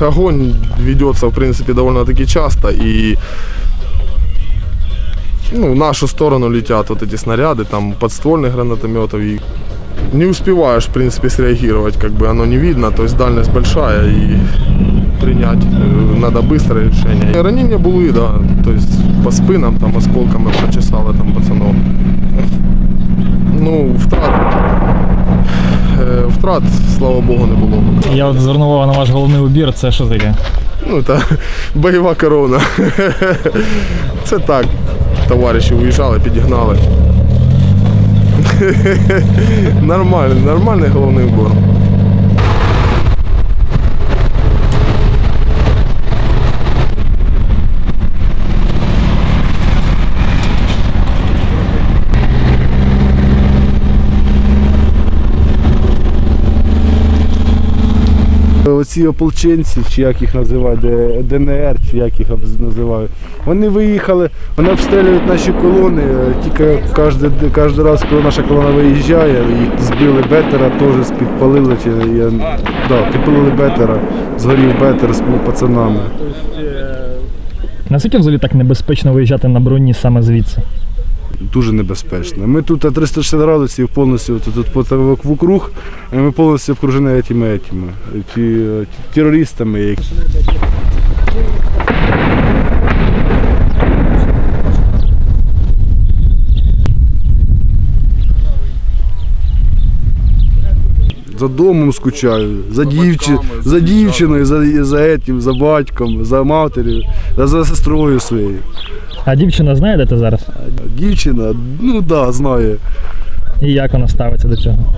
Огонь ведется, в принципе, довольно-таки часто. И ну, в нашу сторону летят вот эти снаряды, там подствольных гранатометов. И не успеваешь, в принципе, среагировать, как бы оно не видно. То есть дальность большая и принять э, надо быстрое решение. Ранения были, да, то есть по спинам, там осколками прочесало там пацанов. Ну, втрат, е, втрат, слава Богу, не було. Я от звернув увагу на ваш головний убір. Це що таке? Ну, та бойова корона. Це так. Товариші уїжджали, підігнали. Нормальний, нормальний головний убор. Оці ополченці, чи як їх називають, ДНР, чи як їх називають, вони виїхали, вони обстрілюють наші колони. е, Тільки кожен, раз, коли наша колона виїжджає, їх збили бетера, теж підпалили. Чи, я, да, підпалили бетера, згорів бетер з пацанами. Наскільки взагалі так небезпечно виїжджати на броні саме звідси? Дуже небезпечно. Ми тут 360 градусів повністю тут, тут вокруг, ми повністю окружені цими, этими, терористами. За домом скучаю, за, дівчи, за дівчиною, за, за, за батьком, за матір'ю, за, за сестрою своєю. А дівчина знає, де ти зараз? Дівчина, ну так, да, знає, І як вона ставиться до цього?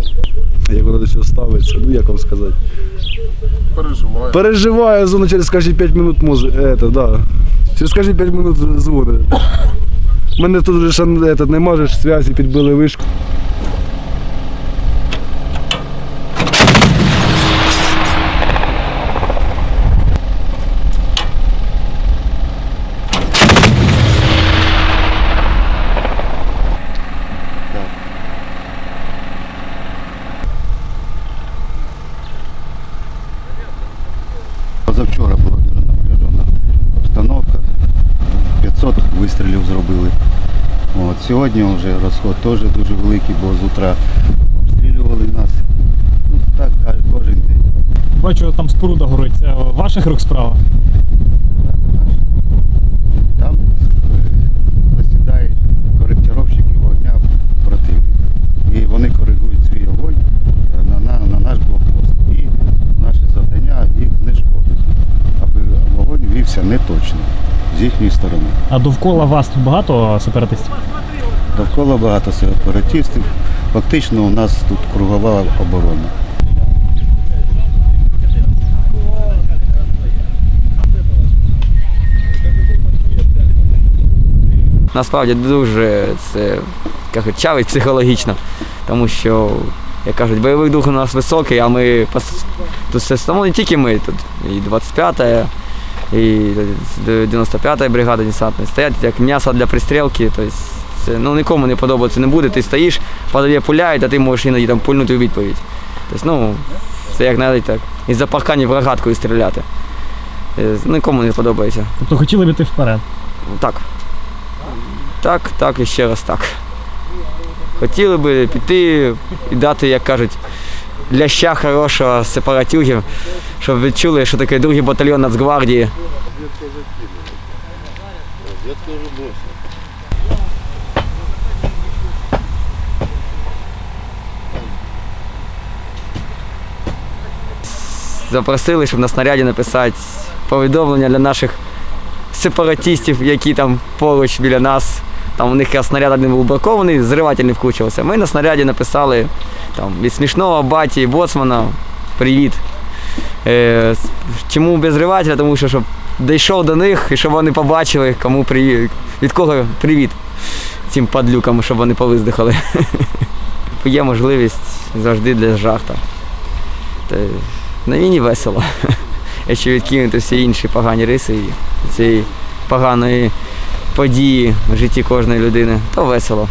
як вона до цього ставиться, ну як вам сказати. Переживає. Переживає, зону через кожні 5 минут може, это, да. Через кожні 5 минут дзвонить. У мене тут вже ще этот, не можеш зв'язі, підбили вишку. Зробили. От, сьогодні вже розход теж дуже великий, бо з утра обстрілювали нас. Ну, так кожен день. Бачу, там споруда горить. Це ваших рук справа. Там е, засідають коректировщики вогня противника. І вони коригують свій огонь е, на, на, на наш блокпост. І наше завдання їх знешкодити, аби вогонь вівся неточно з їхньої сторони. А довкола вас тут багато сепаратистів? Довкола багато сепаратистів. Фактично у нас тут кругова оборона. насправді дуже це кажуть, чавить психологічно, тому що, як кажуть, бойовий дух у нас високий, а ми тут все тому не тільки ми, тут і 25-та, і 95-та бригада десантної стоять як м'ясо для пристрілки. Тобто ну, нікому не подобається не буде. Ти стоїш, подає пуляють, а ти можеш іноді там пульнути у відповідь. Тобто, ну, це як навіть так, із запахкання в рогаткою стріляти. Е, Нікому не подобається. Тобто хотіли б іти вперед. Так. Так, так і ще раз так. Хотіли би піти і дати, як кажуть, ляща хорошого сепаратюгів, щоб відчули, що таке другий батальйон Нацгвардії. Запросили, щоб на снаряді написати повідомлення для наших сепаратистів, які там поруч біля нас. Там у них снаряд один був бракований, зриватель не вкручувався. Ми на снаряді написали там, від смішного баті боцмана привіт. Е, чому без зривателя? Тому що щоб дійшов до них і щоб вони побачили, кому привіт, від кого привіт цим падлюкам, щоб вони повиздихали. Є можливість завжди для жахта. Та, на війні весело. Якщо відкинути всі інші погані риси цієї поганої події в житті кожної людини, то весело.